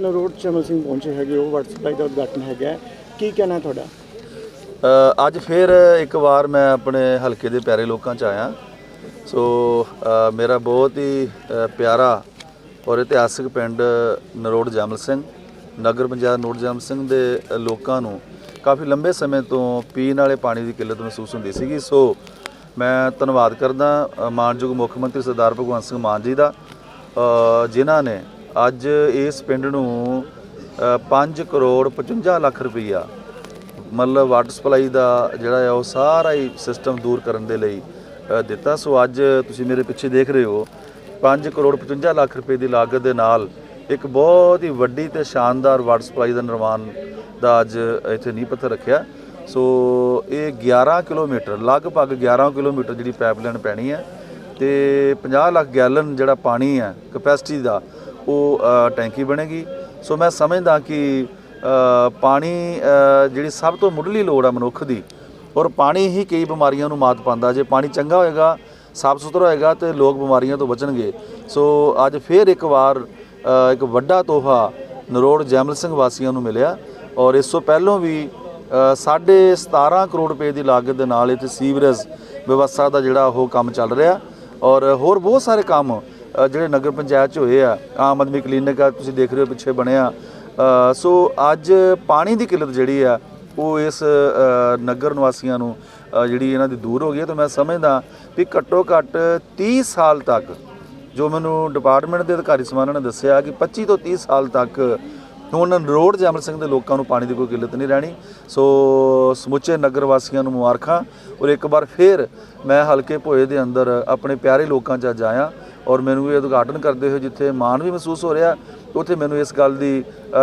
ਨਰੋੜ ਚਮਲ ਸਿੰਘ ਪਹੁੰਚੇ ਹੈਗੇ ਉਹ ਵਾਟਰ ਸਪਲਾਈ ਦਾ ਉਦਘਾਟਨ ਹੈਗਾ ਕੀ ਕਹਿਣਾ ਤੁਹਾਡਾ? ਅੱਜ ਫਿਰ ਇੱਕ ਵਾਰ ਮੈਂ ਆਪਣੇ ਹਲਕੇ ਦੇ ਪਿਆਰੇ ਲੋਕਾਂ 'ਚ ਆਇਆ। ਸੋ ਮੇਰਾ ਬਹੁਤ ਹੀ ਪਿਆਰਾ ਔਰ ਇਤਿਹਾਸਿਕ ਪਿੰਡ ਨਰੋੜ ਜਮਲ ਸਿੰਘ ਨਗਰ ਪੰਚਾਇਤ ਨਰੋੜ ਜਮਲ ਸਿੰਘ ਦੇ ਲੋਕਾਂ ਨੂੰ ਕਾਫੀ ਲੰਬੇ ਸਮੇਂ ਤੋਂ ਪੀਣ ਵਾਲੇ ਪਾਣੀ ਦੀ ਕਿੱਲਤ ਮਹਿਸੂਸ ਹੁੰਦੀ ਸੀਗੀ। ਸੋ ਮੈਂ ਧੰਨਵਾਦ ਕਰਦਾ ਅ, ਮਾਨਯੋਗ ਮੁੱਖ ਮੰਤਰੀ ਸਰਦਾਰ ਭਗਵੰਤ ਸਿੰਘ ਮਾਨ ਜੀ ਦਾ ਜਿਨ੍ਹਾਂ ਨੇ ਅੱਜ ਇਸ ਪਿੰਡ ਨੂੰ ਅ, 5 ਕਰੋੜ 55 ਲੱਖ ਰੁਪਈਆ ਮਤਲਬ ਵਾਟਰ ਸਪਲਾਈ ਦਾ ਜਿਹੜਾ ਹੈ ਉਹ ਸਾਰਾ ਹੀ ਸਿਸਟਮ ਦੂਰ ਕਰਨ ਦੇ ਲਈ ਦਿੱਤਾ। ਸੋ ਅੱਜ ਤੁਸੀਂ ਮੇਰੇ ਪਿੱਛੇ ਦੇਖ ਰਹੇ ਹੋ 5 ਕਰੋੜ 55 ਲੱਖ ਰੁਪਏ ਦੀ ਲਾਗਤ ਦੇ ਨਾਲ ਇੱਕ ਬਹੁਤ ਹੀ ਵੱਡੀ ਤੇ ਸ਼ਾਨਦਾਰ ਵਾਟਰ ਸਪਲਾਈ ਦਾ ਨਿਰਮਾਣ ਦਾ ਅੱਜ ਇੱਥੇ ਨੀਂਹ ਪੱਥਰ ਰੱਖਿਆ। ਸੋ ਇਹ 11 ਕਿਲੋਮੀਟਰ ਲਗਭਗ 11 ਕਿਲੋਮੀਟਰ ਜਿਹੜੀ ਪਾਈਪਲਾਈਨ ਪੈਣੀ ਹੈ ਤੇ 50 ਲੱਖ ਗੈਲਨ ਜਿਹੜਾ ਪਾਣੀ ਹੈ ਕਪੈਸਿਟੀ ਦਾ ਉਹ ਟੈਂਕੀ ਬਣੇਗੀ। ਸੋ ਮੈਂ ਸਮਝਦਾ ਕਿ ਪਾਣੀ ਜਿਹੜੀ ਸਭ ਤੋਂ ਮੁੱਢਲੀ ਲੋੜ ਹੈ ਮਨੁੱਖ ਦੀ ਔਰ ਪਾਣੀ ਹੀ ਕਈ ਬਿਮਾਰੀਆਂ ਨੂੰ ਮਾਤ ਪਾਉਂਦਾ। ਜੇ ਪਾਣੀ ਚੰਗਾ ਹੋਏਗਾ ਸਾਫ਼ ਸੁਥਰਾ ਹੋਏਗਾ ਤੇ ਲੋਕ ਬਿਮਾਰੀਆਂ ਤੋਂ ਬਚਣਗੇ। ਸੋ ਅੱਜ ਫੇਰ ਇੱਕ ਵਾਰ ਇੱਕ ਵੱਡਾ ਤੋਹਫਾ ਨਰੋੜ ਜੈਮਲ ਸਿੰਘ ਵਾਸੀਆਂ ਨੂੰ ਮਿਲਿਆ ਔਰ ਇਸ ਤੋਂ ਪਹਿਲਾਂ ਵੀ ਅ, ਸਾਢੇ 17 ਕਰੋੜ ਰੁਪਏ ਦੀ ਲਾਗਤ ਦੇ ਨਾਲ ਇੱਥੇ ਸੀਵਰੇਜ ਵਿਵਸਥਾ ਦਾ ਜਿਹੜਾ ਉਹ ਕੰਮ ਚੱਲ ਰਿਹਾ ਔਰ ਹੋਰ ਬਹੁਤ ਸਾਰੇ ਕੰਮ ਜਿਹੜੇ ਨਗਰ ਪੰਚਾਇਤ ਚ ਹੋਏ ਆ, ਆਮ ਆਦਮੀ ਕਲੀਨਿਕ ਆ, ਤੁਸੀਂ ਦੇਖ ਰਹੇ ਹੋ ਪਿੱਛੇ ਬਣਿਆ। ਸੋ ਅੱਜ ਪਾਣੀ ਦੀ ਕਿੱਲਤ ਜਿਹੜੀ ਆ, ਉਹ ਇਸ ਨਗਰ ਨਿਵਾਸੀਆਂ ਨੂੰ ਜਿਹੜੀ ਇਹਨਾਂ ਦੀ ਦੂਰ ਹੋ ਗਈ ਹੈ, ਤਾਂ ਮੈਂ ਸਮਝਦਾ ਵੀ ਘੱਟੋ ਘੱਟ 30 ਸਾਲ ਤੱਕ, ਜੋ ਮੈਨੂੰ ਡਿਪਾਰਟਮੈਂਟ ਦੇ ਅਧਿਕਾਰੀ ਸਮਾਨਾਂ ਨੇ ਦੱਸਿਆ ਕਿ 25 ਤੋਂ 30 ਸਾਲ ਤੱਕ ਹੁਣ ਰੋਡ ਜਮਲ ਸਿੰਘ ਦੇ ਲੋਕਾਂ ਨੂੰ ਪਾਣੀ ਦੀ ਕੋਈ ਕਿੱਲਤ ਨਹੀਂ ਰਹਿਣੀ। ਸੋ ਸਮੁੱਚੇ ਨਗਰ ਵਾਸੀਆਂ ਨੂੰ ਮੁਬਾਰਕਾਂ। ਔਰ ਇੱਕ ਵਾਰ ਫੇਰ ਮੈਂ ਹਲਕੇ ਭੋਏ ਦੇ ਅੰਦਰ ਆਪਣੇ ਪਿਆਰੇ ਲੋਕਾਂ 'ਚ ਅੱਜ ਆਇਆ। ਔਰ ਮੈਨੂੰ ਇਹ ਉਦਘਾਟਨ ਕਰਦੇ ਹੋਏ ਜਿੱਥੇ ਮਾਣ ਵੀ ਮਹਿਸੂਸ ਹੋ ਰਿਹਾ ਉੱਥੇ ਮੈਨੂੰ ਇਸ ਗੱਲ ਦੀ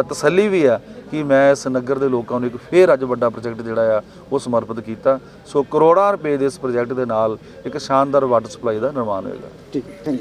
ਤਸੱਲੀ ਵੀ ਆ ਕਿ ਮੈਂ ਇਸ ਨਗਰ ਦੇ ਲੋਕਾਂ ਨੂੰ ਇੱਕ ਫੇਰ ਅੱਜ ਵੱਡਾ ਪ੍ਰੋਜੈਕਟ ਜਿਹੜਾ ਆ, ਉਹ ਸਮਰਪਿਤ ਕੀਤਾ। ਸੋ ਕਰੋੜਾਂ ਰੁਪਏ ਦੇ ਇਸ ਪ੍ਰੋਜੈਕਟ ਦੇ ਨਾਲ ਇੱਕ ਸ਼ਾਨਦਾਰ ਵਾਟਰ ਸਪਲਾਈ ਦਾ ਨਿਰਮਾਣ ਹੋਏਗਾ। ਠੀਕ ਹੈ ਥੈਂਕ